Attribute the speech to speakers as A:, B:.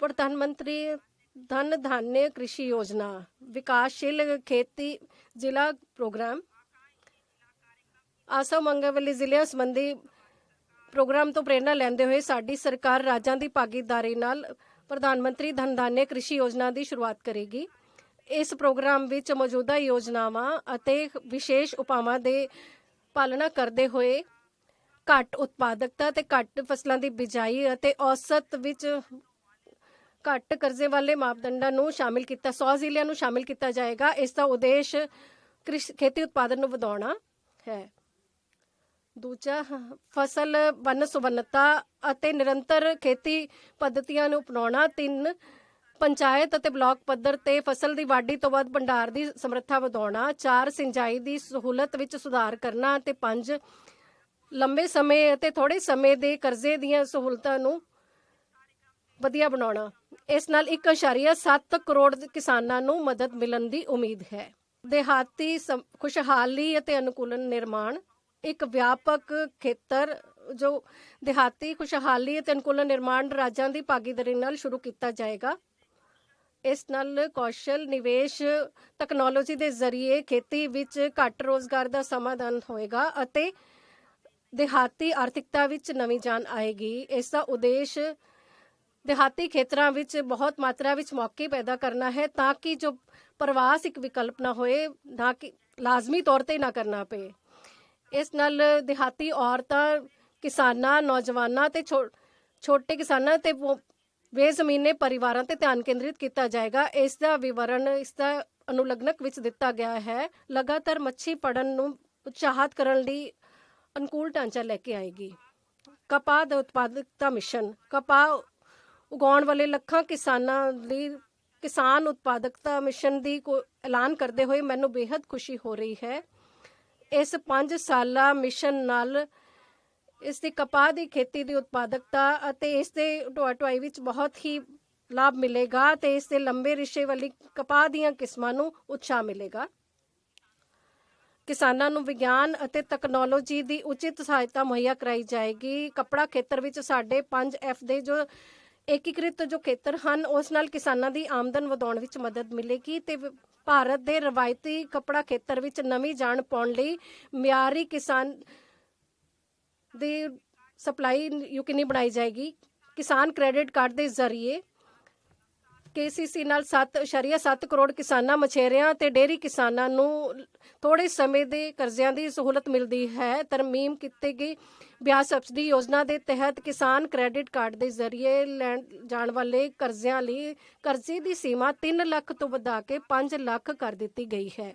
A: ਪ੍ਰਧਾਨ ਮੰਤਰੀ ਧਨ ਧਾਨਯ ਕ੍ਰਿਸ਼ੀ ਯੋਜਨਾ, ਵਿਕਾਸਸ਼ੀਲ ਖੇਤੀ ਜ਼ਿਲ੍ਹਾ ਪ੍ਰੋਗਰਾਮ, ਆਸਾ ਮੰਗਵਲੀ ਜ਼ਿਲ੍ਹਿਆਂ ਸੰਬੰਧੀ ਪ੍ਰੋਗਰਾਮ ਤੋਂ ਪ੍ਰੇਰਣਾ ਲੈਂਦੇ ਹੋਏ ਸਾਡੀ ਸਰਕਾਰ ਰਾਜਾਂ ਦੀ ਭਾਗੀਦਾਰੀ ਨਾਲ ਪ੍ਰਧਾਨ ਮੰਤਰੀ ਧਨ ਧਾਨਯ ਕ੍ਰਿਸ਼ੀ ਯੋਜਨਾ ਦੀ ਸ਼ੁਰੂਆਤ ਕਰੇਗੀ। ਇਸ ਪ੍ਰੋਗਰਾਮ ਵਿੱਚ ਮੌਜੂਦਾ ਯੋਜਨਾਵਾਂ ਅਤੇ ਵਿਸ਼ੇਸ਼ ਉਪਾਵਾਂ ਦੇ ਪਾਲਣਾ ਕਰਦੇ ਹੋਏ ਘੱਟ ਉਤਪਾਦਕਤਾ ਤੇ ਘੱਟ ਫਸਲਾਂ ਦੀ ਬਿਜਾਈ ਅਤੇ ਔਸਤ ਵਿੱਚ ਘੱਟ ਕਰਜ਼ੇ ਵਾਲੇ ਮਾਪਦੰਡਾਂ ਨੂੰ ਸ਼ਾਮਿਲ ਕੀਤਾ 100 ਜ਼ਿਲ੍ਹਿਆਂ ਨੂੰ ਸ਼ਾਮਿਲ ਕੀਤਾ ਜਾਏਗਾ। ਇਸ ਦਾ ਉਦੇਸ਼ ਕ੍ਰਿਸ਼- ਖੇਤੀ ਉਤਪਾਦਨ ਨੂੰ ਵਧਾਉਣਾ ਹੈ। ਦੂਜਾ, ਫਸਲ ਵੰਨ ਸੁਵੰਨਤਾ ਅਤੇ ਨਿਰੰਤਰ ਖੇਤੀ ਪੱਧਤੀਆਂ ਨੂੰ ਅਪਣਾਉਣਾ। ਤਿੰਨ, ਪੰਚਾਇਤ ਅਤੇ ਬਲਾਕ ਪੱਧਰ ਤੇ ਫਸਲ ਦੀ ਵਾਢੀ ਤੋਂ ਬਾਅਦ ਭੰਡਾਰ ਦੀ ਸਮਰੱਥਾ ਵਧਾਉਣਾ। ਚਾਰ, ਸਿੰਜਾਈ ਦੀ ਸਹੂਲਤ ਵਿੱਚ ਸੁਧਾਰ ਕਰਨਾ ਤੇ ਪੰਜ, ਲੰਬੇ ਸਮੇਂ ਅਤੇ ਥੋੜੇ ਸਮੇਂ ਦੇ ਕਰਜ਼ੇ ਦੀਆਂ ਸਹੂਲਤਾਂ ਨੂੰ ਵਧੀਆ ਬਣਾਉਣਾ। ਇਸ ਨਾਲ 1.7 ਕਰੋੜ ਕਿਸਾਨਾਂ ਨੂੰ ਮਦਦ ਮਿਲਣ ਦੀ ਉਮੀਦ ਹੈ। ਦਿਹਾਤੀ ਖੁਸ਼ਹਾਲੀ ਅਤੇ ਅਨੁਕੂਲਨ ਨਿਰਮਾਣ, ਇੱਕ ਵਿਆਪਕ ਖੇਤਰ, ਜੋ ਦਿਹਾਤੀ, ਖੁਸ਼ਹਾਲੀ ਅਤੇ ਅਨੁਕੂਲਨ ਨਿਰਮਾਣ ਰਾਜਾਂ ਦੀ ਭਾਗੀਦਾਰੀ ਨਾਲ ਸ਼ੁਰੂ ਕੀਤਾ ਜਾਏਗਾ। ਇਸ ਨਾਲ ਕੌਸ਼ਲ, ਨਿਵੇਸ਼ ਟੈਕਨੋਲੋਜੀ ਦੇ ਜ਼ਰੀਏ ਖੇਤੀ ਵਿੱਚ ਘੱਟ ਰੋਜ਼ਗਾਰ ਦਾ ਸਮਾਧਾਨ ਹੋਏਗਾ ਅਤੇ ਦਿਹਾਤੀ ਆਰਥਿਕਤਾ ਵਿੱਚ ਨਵੀਂ ਜਾਨ ਆਏਗੀ। ਇਸ ਦਾ ਉਦੇਸ਼ ਦਿਹਾਤੀ ਖੇਤਰਾਂ ਵਿੱਚ ਬਹੁਤ ਮਾਤਰਾ ਵਿੱਚ ਮੌਕੇ ਪੈਦਾ ਕਰਨਾ ਹੈ ਤਾਂ ਕਿ ਜੋ ਪ੍ਰਵਾਸ ਇੱਕ ਵਿਕਲਪ ਨਾ ਹੋਏ, ਨਾ ਕਿ ਲਾਜ਼ਮੀ ਤੌਰ ਤੇ ਨਾ ਕਰਨਾ ਪਏ। ਇਸ ਨਾਲ ਦਿਹਾਤੀ ਔਰਤਾਂ, ਕਿਸਾਨਾਂ, ਨੌਜਵਾਨਾਂ ਤੇ ਛੋਟੇ ਕਿਸਾਨਾਂ ਤੇ ਬੇਜ਼ਮੀਨੇ ਪਰਿਵਾਰਾਂ ਤੇ ਧਿਆਨ ਕੇਂਦਰਿਤ ਕੀਤਾ ਜਾਏਗਾ। ਇਸ ਦਾ ਵਿਵਰਣ ਇਸ ਦਾ ਅਨੁਲਗਨਕ ਵਿੱਚ ਦਿੱਤਾ ਗਿਆ ਹੈ। ਲਗਾਤਾਰ ਮੱਛੀ ਪੜਨ ਨੂੰ ਉਤਸ਼ਾਹਤ ਕਰਨ ਲਈ ਅਨੁਕੂਲ ਢਾਂਚਾ ਲੈ ਕੇ ਆਏਗੀ। ਕਪਾਹ ਦਾ ਉਤਪਾਦਕਤਾ ਮਿਸ਼ਨ, ਕਪਾਹ ਉਗਾਉਣ ਵਾਲੇ ਲੱਖਾਂ ਕਿਸਾਨਾਂ ਲਈ ਕਿਸਾਨ ਉਤਪਾਦਕਤਾ ਮਿਸ਼ਨ ਦੀ ਐਲਾਨ ਕਰਦੇ ਹੋਏ ਮੈਨੂੰ ਬੇहद ਖੁਸ਼ੀ ਹੋ ਰਹੀ ਹੈ। ਇਸ 5 ਸਾਲਾ ਮਿਸ਼ਨ ਨਾਲ ਇਸ ਦੀ ਕਪਾਹ ਦੀ ਖੇਤੀ ਦੀ ਉਤਪਾਦਕਤਾ ਅਤੇ ਇਸ ਦੇ ਢੋਆ ਢੁਆਈ ਵਿੱਚ ਬਹੁਤ ਹੀ ਲਾਭ ਮਿਲੇਗਾ ਤੇ ਇਸ ਦੇ ਲੰਬੇ ਰਿਸ਼ੇ ਵਾਲੀ ਕਪਾਹ ਦੀਆਂ ਕਿਸਮਾਂ ਨੂੰ ਉਤਸ਼ਾਹ ਮਿਲੇਗਾ। ਕਿਸਾਨਾਂ ਨੂੰ ਵਿਗਿਆਨ ਅਤੇ ਤਕਨਾਲੋਜੀ ਦੀ ਉਚਿਤ ਸਹਾਇਤਾ ਮੁਹੱਈਆ ਕਰਾਈ ਜਾਏਗੀ। ਕਪੜਾ ਖੇਤਰ ਵਿੱਚ ਸਾਡੇ 5F ਦੇ ਜੋ ਏਕੀਕ੍ਰਿਤ ਜੋ ਖੇਤਰ ਹਨ, ਉਸ ਨਾਲ ਕਿਸਾਨਾਂ ਦੀ ਆਮਦਨ ਵਧਾਉਣ ਵਿੱਚ ਮਦਦ ਮਿਲੇਗੀ ਤੇ ਭਾਰਤ ਦੇ ਰਵਾਇਤੀ ਕਪੜਾ ਖੇਤਰ ਵਿੱਚ ਨਵੀਂ ਜਾਣ ਪਾਉਣ ਲਈ ਮਿਆਰੀ ਕਿਸਾਨ ਦੀ ਸਪਲਾਈ ਯਕੀਨੀ ਬਣਾਈ ਜਾਏਗੀ। ਕਿਸਾਨ ਕ੍ਰੈਡਿਟ ਕਾਰਡ ਦੇ ਜ਼ਰੀਏ ਕੇਸੀਸੀ ਨਾਲ 7.7 ਕਰੋੜ ਕਿਸਾਨਾਂ ਮਛੇਰਿਆਂ ਤੇ ਡੇਰੀ ਕਿਸਾਨਾਂ ਨੂੰ ਥੋੜੇ ਸਮੇਂ ਦੇ ਕਰਜ਼ਿਆਂ ਦੀ ਸਹੂਲਤ ਮਿਲਦੀ ਹੈ। ਤਰਮੀਮ ਕੀਤੀ ਗਈ ਵਿਆਜ ਸਬਸਿਡੀ ਯੋਜਨਾ ਦੇ ਤਹਿਤ ਕਿਸਾਨ ਕ੍ਰੈਡਿਟ ਕਾਰਡ ਦੇ ਜ਼ਰੀਏ ਲੈਣ ਜਾਣ ਵਾਲੇ ਕਰਜ਼ਿਆਂ ਲਈ ਕਰਜ਼ੇ ਦੀ ਸੀਮਾ 3 ਲੱਖ ਤੋਂ ਵਧਾ ਕੇ 5 ਲੱਖ ਕਰ ਦਿੱਤੀ ਗਈ ਹੈ।